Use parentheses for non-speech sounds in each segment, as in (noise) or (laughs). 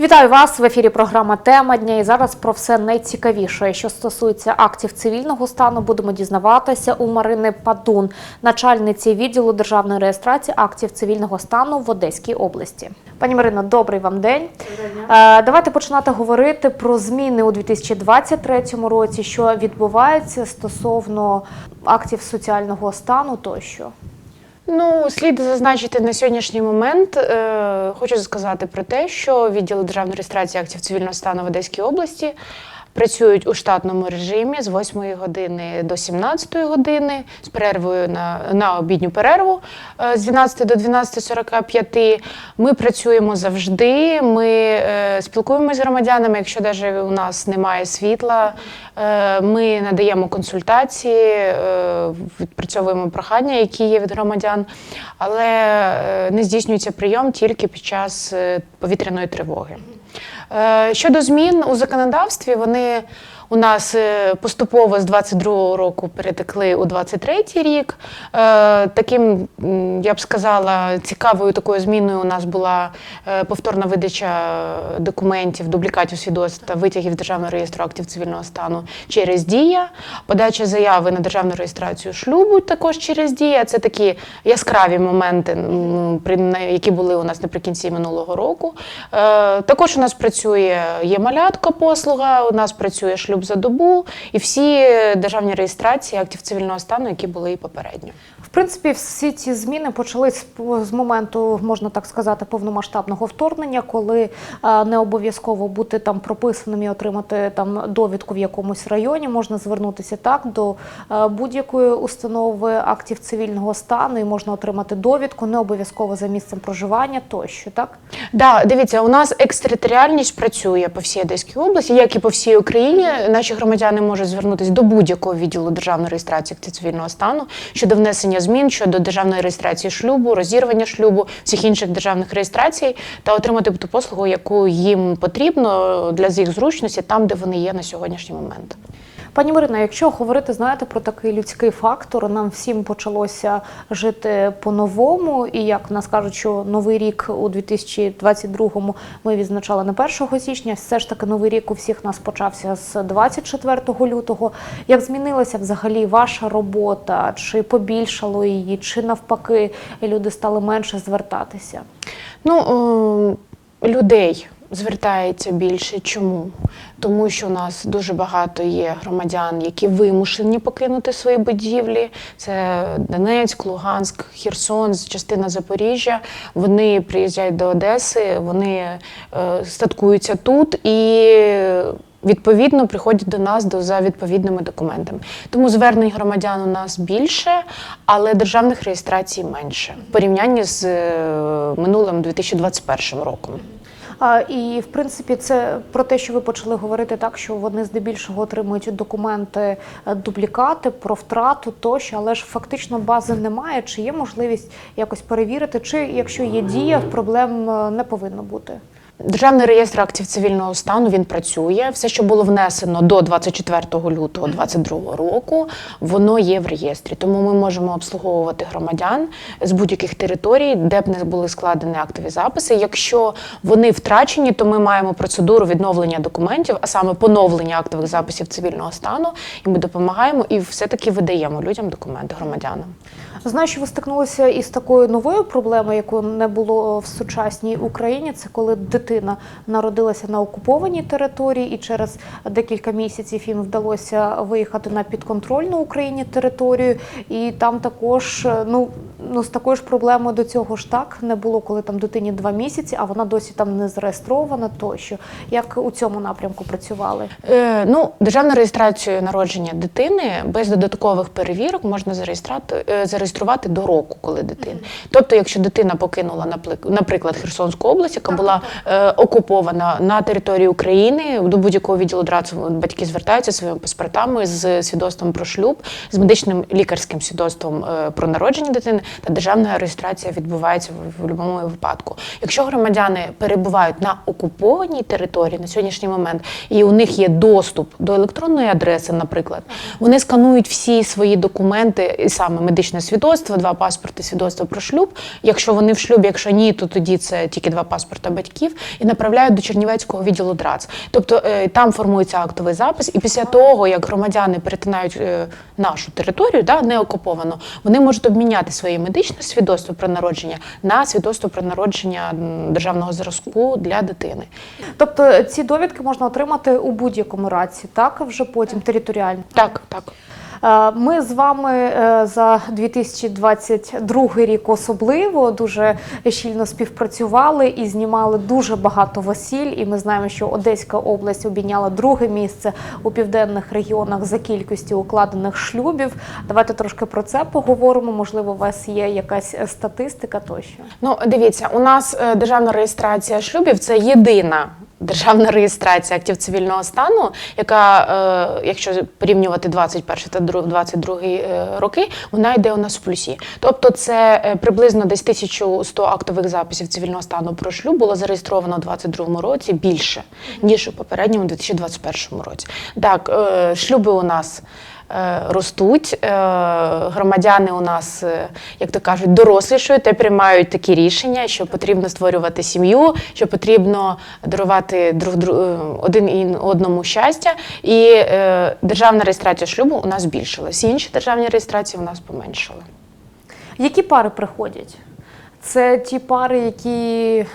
Вітаю вас в ефірі. Програма Тема дня. І зараз про все найцікавіше, що стосується актів цивільного стану, будемо дізнаватися у Марини Падун, начальниці відділу державної реєстрації актів цивільного стану в Одеській області. Пані Марино, добрий вам день. Е, Давайте починати говорити про зміни у 2023 році, що відбувається стосовно актів соціального стану тощо. Ну, слід зазначити на сьогоднішній момент. Е, хочу сказати про те, що відділ державної реєстрації актів цивільного стану в Одеській області працюють у штатному режимі з 8 години до 17 години з перервою на, на обідню перерву е, з 12 до 12.45. Ми працюємо завжди. Ми е, спілкуємося з громадянами. Якщо навіть у нас немає світла, е, ми надаємо консультації, е, відпрацьовуємо прохання, які є від громадян, але е, не здійснюється прийом тільки під час е, повітряної тривоги. Е, Щодо змін у законодавстві, вони у нас е, поступово з 22-го року перетекли у 23-й рік. Е, Таким, я б сказала, цікавою такою зміною у нас була е, повторна видача документів, дублікатів свідоцтв та витягів державного реєстру актів цивільного стану через дія, подача заяви на державну реєстрацію шлюбу також через дія. Це такі яскраві моменти, які були у нас наприкінці минулого року. Також у нас працює є малятка послуга, у нас працює шлюб за добу і всі державні реєстрації актів цивільного стану, які були і попередньо. В принципі, всі ці зміни почались з- моменту, можна так сказати, повномасштабного вторгнення, коли не обов'язково бути там прописаним і отримати там довідку в якомусь районі. Можна звернутися так до будь-якої установи актів цивільного стану і можна отримати довідку, не обов'язково за місцем проживання тощо. Так Да, дивіться, у нас екстериторіальність працює по всій Одеській області, як і по всій Україні. Наші громадяни можуть звернутися до будь-якого відділу державної реєстрації цивільного стану щодо внесення змін щодо державної реєстрації шлюбу, розірвання шлюбу, всіх інших державних реєстрацій та отримати ту послугу, яку їм потрібно для їх зручності, там де вони є на сьогоднішній момент. Пані Марина, якщо говорити, знаєте, про такий людський фактор, нам всім почалося жити по-новому. І як нас кажуть, що новий рік у 2022-му ми відзначали не 1 січня, все ж таки новий рік у всіх нас почався з 24 лютого. Як змінилася взагалі ваша робота? Чи побільшало її, чи навпаки люди стали менше звертатися? Ну, е, людей звертається більше. Чому? Тому що у нас дуже багато є громадян, які вимушені покинути свої будівлі. Це Донецьк, Луганськ, Херсон, частина Запоріжжя. Вони приїжджають до Одеси, вони е, статкуються тут і. Відповідно, приходять до нас до за відповідними документами. Тому звернень громадян у нас більше, але державних реєстрацій менше в порівнянні з е, минулим 2021 роком. І в принципі, це про те, що ви почали говорити так, що вони здебільшого отримують документи, е, дублікати про втрату тощо, але ж фактично бази немає. Чи є можливість якось перевірити, чи якщо є дія, проблем е, не повинно бути? Державний реєстр актів цивільного стану він працює. Все, що було внесено до 24 лютого 2022 року, воно є в реєстрі. Тому ми можемо обслуговувати громадян з будь-яких територій, де б не були складені актові записи. Якщо вони втрачені, то ми маємо процедуру відновлення документів, а саме поновлення актових записів цивільного стану, і ми допомагаємо і все-таки видаємо людям документи громадянам. Знаю, що ви стикнулися із такою новою проблемою, якої не було в сучасній Україні. Це коли дитина народилася на окупованій території, і через декілька місяців їм вдалося виїхати на підконтрольну Україні територію. І там також е, ну, ну з такою ж проблемою до цього ж так не було, коли там дитині два місяці, а вона досі там не зареєстрована. Тощо як у цьому напрямку працювали? Е, ну, державну реєстрацію народження дитини без додаткових перевірок можна зареєструвати, е, зареєструвати до року, коли дитина. Тобто, якщо дитина покинула, наприклад, Херсонську область, яка була е, окупована на території України, до будь-якого відділу драцу батьки звертаються своїми паспортами з свідоцтвом про шлюб, з медичним лікарським свідоцтвом е, про народження дитини, та державна реєстрація відбувається в, будь-якому випадку. Якщо громадяни перебувають на окупованій території на сьогоднішній момент, і у них є доступ до електронної адреси, наприклад, вони сканують всі свої документи, і саме медичне свідоцтво, два паспорти, свідоцтва про шлюб. Якщо вони в шлюбі, якщо ні, то тоді це тільки два паспорта батьків і направляють до Чернівецького відділу ДРАЦ. Тобто е, там формується актовий запис, і після того, як громадяни перетинають е, нашу територію, да, не окуповано, вони можуть обміняти своє медичне свідоцтво про народження на свідоцтво про народження державного зразку для дитини. Тобто ці довідки можна отримати у будь-якому раці, так вже потім територіально. Так, так. Е, Ми з вами е, за 2022 рік особливо дуже щільно співпрацювали і знімали дуже багато весіль. І ми знаємо, що Одеська область обійняла друге місце у південних регіонах за кількістю укладених шлюбів. Давайте трошки про це поговоримо. Можливо, у вас є якась статистика тощо. Ну, дивіться, у нас е, державна реєстрація шлюбів це єдина. Державна реєстрація актів цивільного стану, яка, е, якщо порівнювати 21 та 22 е, роки, вона йде у нас в плюсі. Тобто, це е, приблизно десь 1100 актових записів цивільного стану про шлюб було зареєстровано у 22 році більше ніж у попередньому 2021 році. Так, е, шлюби у нас ростуть. е, Громадяни у нас, е, як то кажуть, дорослішують та приймають такі рішення, що потрібно створювати сім'ю, що потрібно дарувати друг дру- е, один і одному щастя. І е, державна реєстрація шлюбу у нас збільшилась. Інші державні реєстрації у нас поменшили. Які пари приходять? Це ті пари, які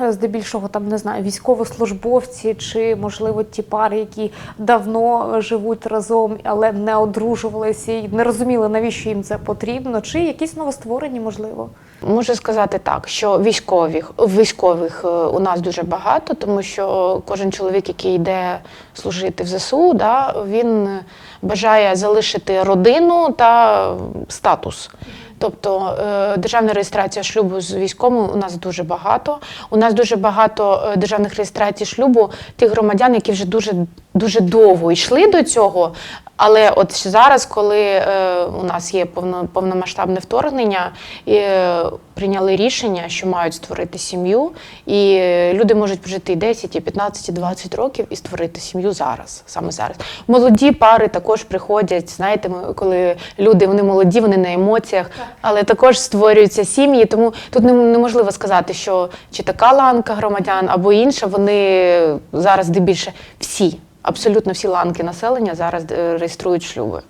е, здебільшого там не знаю, військовослужбовці, чи можливо ті пари, які давно живуть разом, але не одружувалися і не розуміли, навіщо їм це потрібно, чи якісь новостворені, можливо. Можу сказати так, що військових військових е, у нас дуже багато, тому що кожен чоловік, який йде служити в ЗСУ, да, він бажає залишити родину та статус. Тобто е, державна реєстрація шлюбу з військовим у нас дуже багато. У нас дуже багато е, державних реєстрацій шлюбу тих громадян, які вже дуже дуже довго йшли до цього. Але от зараз, коли е, у нас є повно, повномасштабне вторгнення, е, прийняли рішення, що мають створити сім'ю, і е, люди можуть прожити і 10, і 15, і 20 років і створити сім'ю зараз, саме зараз. Молоді пари також приходять. Знаєте, коли люди вони молоді, вони на емоціях, але також створюються сім'ї. Тому тут неможливо сказати, що чи така ланка громадян або інша, вони зараз де більше всі. Абсолютно всі ланки населення зараз е, реєструють шлюби.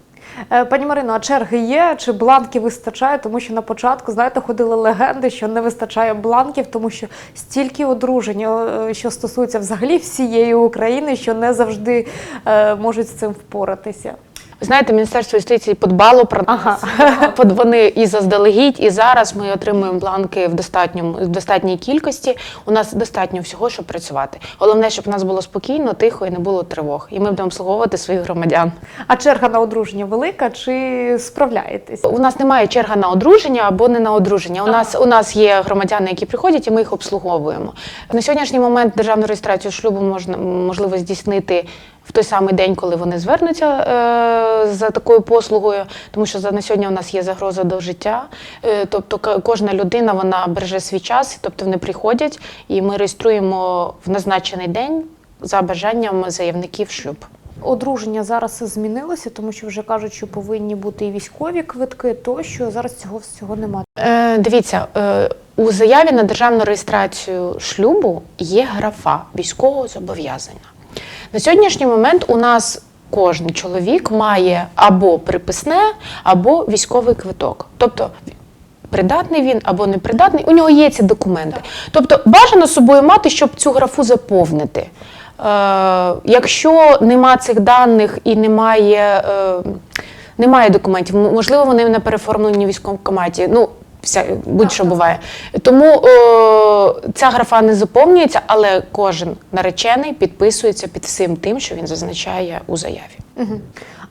Е, Пані Марино, а черги є? Чи бланків вистачає? Тому що на початку, знаєте, ходили легенди, що не вистачає бланків, тому що стільки одружень, е, що стосується взагалі всієї України, що не завжди можуть з цим впоратися. Ви знаєте, Міністерство юстиції подбало про нас. Под- (laughs) Вони і заздалегідь, і зараз ми отримуємо бланки в достатньому в достатній кількості. У нас достатньо всього, щоб працювати. Головне, щоб у нас було спокійно, тихо і не було тривог. І ми будемо обслуговувати своїх громадян. А черга на одруження велика чи справляєтесь? У нас немає черга на одруження або не на одруження. У нас у нас є громадяни, які приходять, і ми їх обслуговуємо. На сьогоднішній момент державну реєстрацію шлюбу можна можливо здійснити в той самий день, коли вони звернуться е, за такою послугою, тому що за на сьогодні у нас є загроза до життя. Е, тобто кожна людина вона береже свій час, тобто вони приходять, і ми реєструємо в назначений день за бажанням заявників шлюб. Одруження зараз змінилося, тому що вже кажуть, що повинні бути і військові квитки, тощо зараз цього всього немає. Е, дивіться, е, у заяві на державну реєстрацію шлюбу є графа військового зобов'язання. На сьогоднішній момент у нас кожен чоловік має або приписне, або військовий квиток. Тобто придатний він або непридатний, у нього є ці документи. Тобто бажано собою мати, щоб цю графу заповнити. Е, якщо нема цих даних і немає, е, немає документів, можливо, вони не переформлені в військкоматі. Ну, вся, будь-що буває. Тому о, ця графа не заповнюється, але кожен наречений підписується під всім тим, що він зазначає у заяві. Мгм.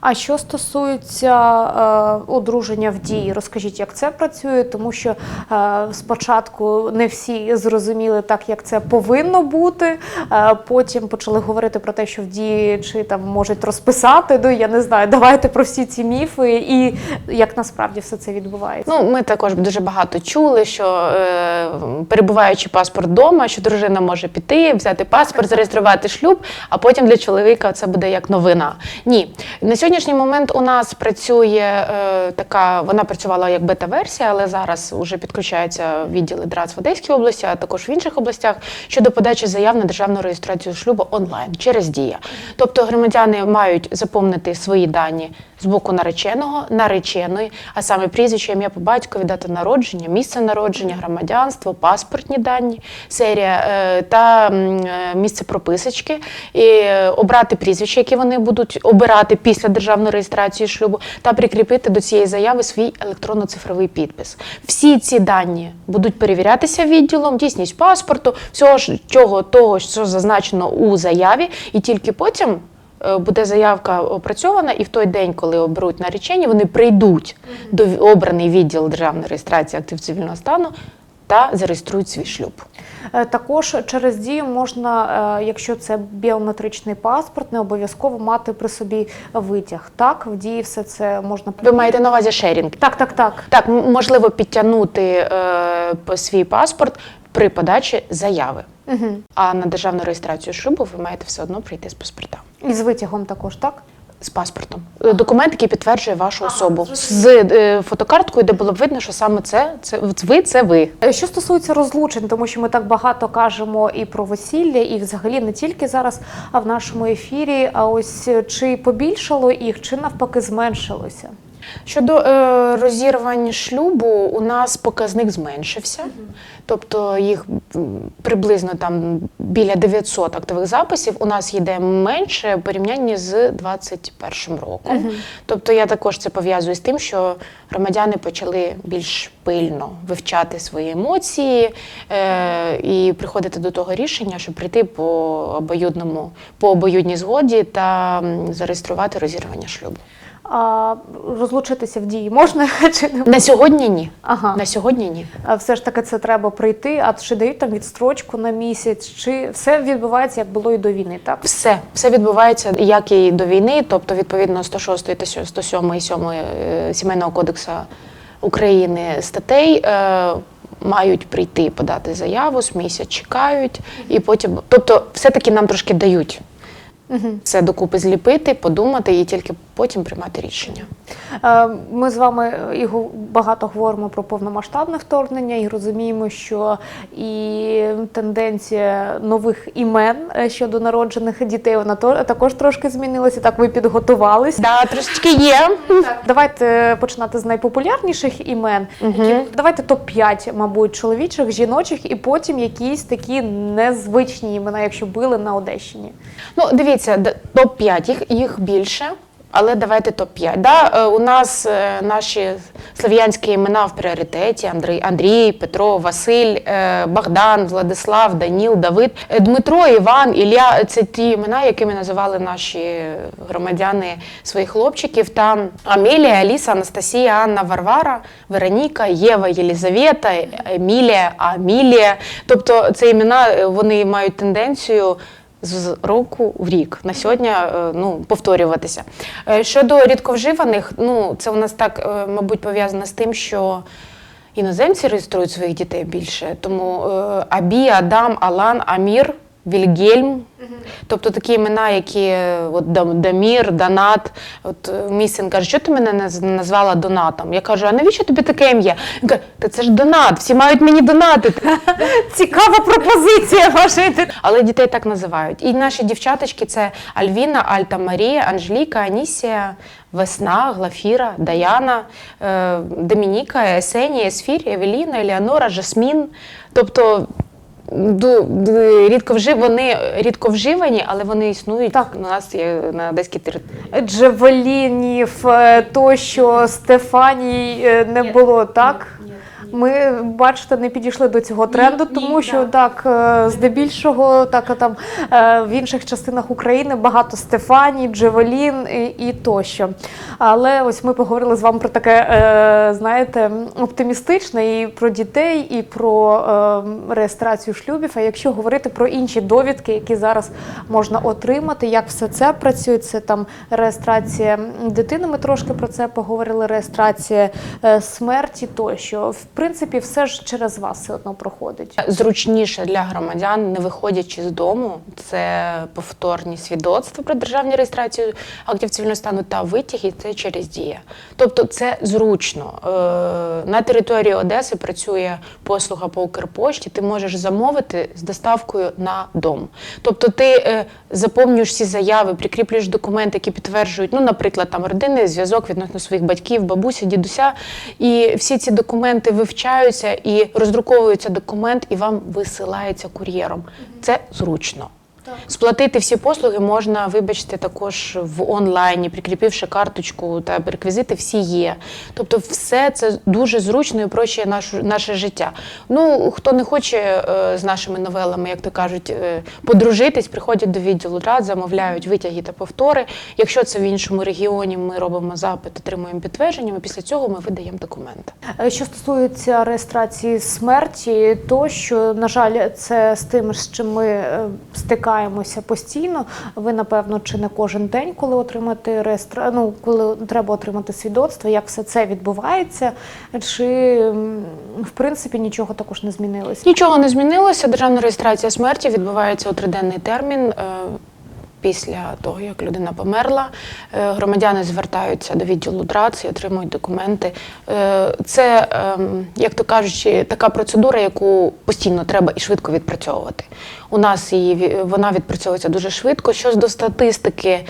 А що стосується е, одруження в дії, розкажіть, як це працює, тому що е, спочатку не всі зрозуміли так, як це повинно бути. Е, потім почали говорити про те, що в дії чи там можуть розписати. Ну я не знаю, давайте про всі ці міфи і як насправді все це відбувається. Ну, ми також дуже багато чули, що е, перебуваючи паспорт вдома, що дружина може піти, взяти паспорт, зареєструвати шлюб, а потім для чоловіка це буде як новина. Ні, на сьогодні. Сьогоднішній момент у нас працює е, така, вона працювала як бета-версія, але зараз вже підключаються відділи ДРАЦ в Одеській області, а також в інших областях щодо подачі заяв на державну реєстрацію шлюбу онлайн через дія. Тобто громадяни мають заповнити свої дані з боку нареченого, нареченої, а саме прізвище, ім'я по батькові, дата народження, місце народження, громадянство, паспортні дані, серія е, та е, місце прописочки, і е, обрати прізвище, яке вони будуть обирати після державної реєстрації шлюбу, та прикріпити до цієї заяви свій електронно-цифровий підпис. Всі ці дані будуть перевірятися відділом, дійсність паспорту, всього чого того, що зазначено у заяві, і тільки потім. Е, Буде заявка опрацьована, і в той день, коли оберуть наречені, вони прийдуть до обраний відділ державної реєстрації актив цивільного стану та зареєструють свій шлюб. Е, Також через дію можна, е, якщо це біометричний паспорт, не обов'язково мати при собі витяг. Так, в дії все це можна Ви маєте на увазі шерінг? Так, так, так. Так, можливо підтягнути е, свій паспорт при подачі заяви. Угу. А на державну реєстрацію шлюбу ви маєте все одно прийти з паспортом. І з витягом також, так? З паспортом. Е, Документ, який підтверджує вашу особу. З е, фотокарткою, де було б видно, що саме це, це ви, це ви. Е, Що стосується розлучень, тому що ми так багато кажемо і про весілля, і взагалі не тільки зараз, а в нашому ефірі. А ось чи побільшало їх, чи навпаки зменшилося? Щодо е, розірвань шлюбу, у нас показник зменшився, тобто їх приблизно там біля 900 актових записів. У нас йде менше в порівнянні з 21 роком. Тобто я також це пов'язую з тим, що громадяни почали більш пильно вивчати свої емоції е, і приходити до того рішення, щоб прийти по обоюдному по обоюдній згоді та зареєструвати розірвання шлюбу. А розлучитися в дії можна (laughs) чи не На сьогодні ні. Ага. На сьогодні ні. А все ж таки це треба прийти, а чи дають там відстрочку на місяць, чи все відбувається, як було і до війни, так? Все, все відбувається як і до війни, тобто відповідно 106 та 107 і 7 е, Сімейного кодексу України статей. Е, Мають прийти подати заяву, з місяць чекають, і потім, тобто, все-таки нам трошки дають Угу. все докупи зліпити, подумати і тільки потім приймати рішення. Е, Ми з вами і гу- багато говоримо про повномасштабне вторгнення і розуміємо, що і тенденція нових імен е, щодо народжених дітей вона також трошки змінилася. Так, ви підготувались. Да, трошечки є. Давайте починати з найпопулярніших імен. Які, давайте топ-5, мабуть, чоловічих, жіночих, і потім якісь такі незвичні імена, якщо били на Одещині. Ну, дивіться, д- топ-5, їх, їх більше, але давайте топ-5. Да, е, у нас е, наші слов'янські імена в пріоритеті: Андрій, Андрій, Петро, Василь, е, Богдан, Владислав, Даніл, Давид, Дмитро, Іван, Ілля це ті імена, якими називали наші громадяни своїх хлопчиків. Там Амелія, Аліса, Анастасія, Анна, Варвара, Вероніка, Єва, Єлізавета, Емілія, Амілія. Тобто це імена вони мають тенденцію з року в рік на сьогодні е, ну, повторюватися. Е, Щодо рідковживаних, ну це у нас так, е, мабуть, пов'язано з тим, що іноземці реєструють своїх дітей більше. Тому Абі, Адам, Алан, Амір, Вільгельм. Тобто такі імена, які от Дамір, Донат. От е, мій син каже, що ти мене назвала Донатом? Я кажу, а навіщо тобі таке ім'я? Він каже, та це ж Донат, всі мають мені донатити. (laughs) Цікава пропозиція вашої. Але дітей так називають. І наші дівчаточки це Альвіна, Альта Марія, Анжеліка, Анісія, Весна, Глафіра, Даяна, е, Домініка, Есенія, Есфір, Евеліна, Елеонора, Жасмін. Тобто ду- рідко вжив, вони рідко вживані, але вони існують Так. у нас є на одеській території. Джевелінів, е, тощо Стефаній е, не було, так? Ми, бачите, не підійшли до цього тренду, тому що так, е, здебільшого, так там е, в інших частинах України багато Стефаній, Джевелін і, і тощо. Але ось ми поговорили з вами про таке, е, знаєте, оптимістичне і про дітей, і про е, реєстрацію шлюбів. А якщо говорити про інші довідки, які зараз можна отримати, як все це працює, це там реєстрація дитини. Ми трошки про це поговорили. Реєстрація е, смерті тощо. Принципі все ж через вас все одно проходить. Зручніше для громадян, не виходячи з дому, це повторні свідоцтва про державну реєстрацію актів цивільного стану та витяги це через дія. Тобто це зручно. Е, На території Одеси працює послуга по Укрпошті. Ти можеш замовити з доставкою на дом. Тобто ти е, заповнюєш всі заяви, прикріплюєш документи, які підтверджують, ну, наприклад, там родинний зв'язок відносно своїх батьків, бабусі, дідуся. І всі ці документи вивчаються і роздруковується документ, і вам висилається кур'єром. Це зручно. Сплатити всі послуги можна, вибачте, також в онлайні, прикріпивши карточку та реквізити всі є. Тобто, все це дуже зручно і прощує нашу, наше життя. Ну, хто не хоче е, з нашими новелами, як то кажуть, е, подружитись, приходять до відділу рад, замовляють витяги та повтори. Якщо це в іншому регіоні, ми робимо запит, отримуємо підтвердження. Після цього ми видаємо документи. Е, Що стосується реєстрації смерті, то що на жаль, це з тим, з чим ми е, стикаємося постійно. Ви напевно чи не кожен день, коли отримати реєстра... ну, коли треба отримати свідоцтво, як все це відбувається, чи в принципі нічого також не змінилося? Нічого не змінилося. Державна реєстрація смерті відбувається у триденний термін. Після того, як людина померла, Е, громадяни звертаються до відділу ДРАЦ і отримують документи. Е, Це, ем, як то кажучи, така процедура, яку постійно треба і швидко відпрацьовувати. У нас її вона відпрацьовується дуже швидко. Що ж до статистики е,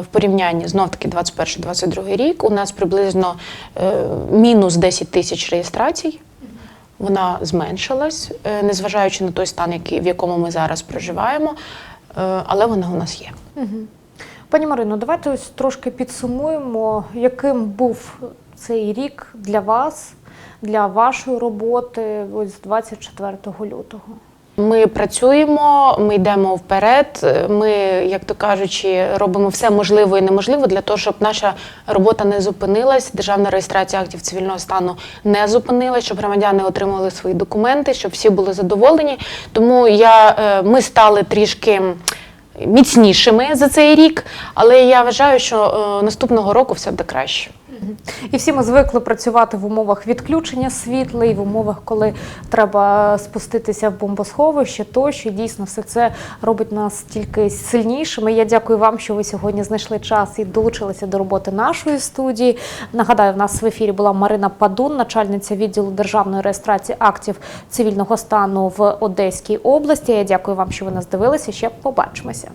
в порівнянні знов таки 21-22 рік, у нас приблизно мінус 10 тисяч реєстрацій. Вона зменшилась, незважаючи на той стан, який, в якому ми зараз проживаємо, але вона у нас є. Пані Марино, давайте ось трошки підсумуємо, яким був цей рік для вас, для вашої роботи ось з 24 лютого. Ми працюємо, ми йдемо вперед. Ми, як то кажучи, робимо все можливе і неможливе для того, щоб наша робота не зупинилась. Державна реєстрація актів цивільного стану не зупинилась, щоб громадяни отримали свої документи, щоб всі були задоволені. Тому я, е, ми стали трішки. Міцнішими за цей рік, але я вважаю, що е, наступного року все буде краще. І всі ми звикли працювати в умовах відключення світла і в умовах, коли треба спуститися в бомбосховище, тощо дійсно все це робить нас тільки сильнішими. Я дякую вам, що ви сьогодні знайшли час і долучилися до роботи нашої студії. Нагадаю, в нас в ефірі була Марина Падун, начальниця відділу державної реєстрації актів цивільного стану в Одеській області. Я дякую вам, що ви нас дивилися. Ще побачимося.